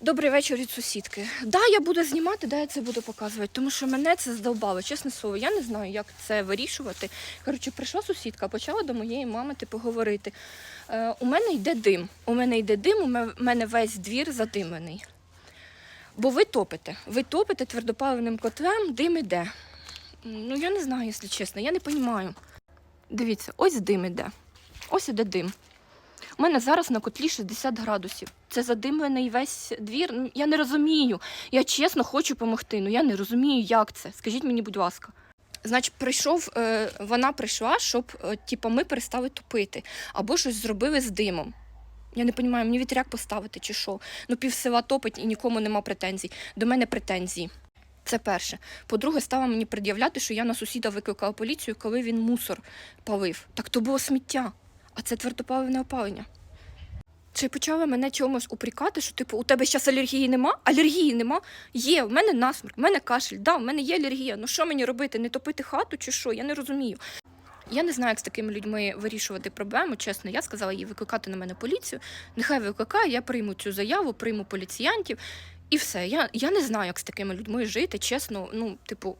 Добрий вечір від сусідки. Да, я буду знімати, да, я це буду показувати, тому що мене це здовбало, чесне слово. Я не знаю, як це вирішувати. Коротше, прийшла сусідка, почала до моєї мами типу говорити. Е, у мене йде дим. У мене йде дим, у мене весь двір задимлений. Бо ви топите. Ви топите твердопаливним котлем, дим іде. Ну, я не знаю, якщо чесно, я не розумію. Дивіться, ось дим іде. Ось іде дим. У мене зараз на котлі 60 градусів. Це задимлений весь двір. Ну, Я не розумію. Я чесно хочу допомогти. Ну я не розумію, як це. Скажіть мені, будь ласка. Значить, прийшов, е, вона прийшла, щоб е, типу, ми перестали топити або щось зробили з димом. Я не розумію, мені вітряк поставити чи що. Ну, пів села топить і нікому нема претензій. До мене претензії. Це перше. По-друге, стала мені пред'являти, що я на сусіда викликала поліцію, коли він мусор палив. Так то було сміття, а це твердопаливне опалення. Чи почали мене чомусь упрікати, що типу у тебе зараз алергії нема? Алергії нема. Є, в мене насморк, в мене кашель, да, в мене є алергія. Ну що мені робити? Не топити хату чи що? Я не розумію. Я не знаю, як з такими людьми вирішувати проблему. Чесно, я сказала їй викликати на мене поліцію. Нехай викликає, я прийму цю заяву, прийму поліціянтів і все. Я, я не знаю, як з такими людьми жити. Чесно, ну, типу,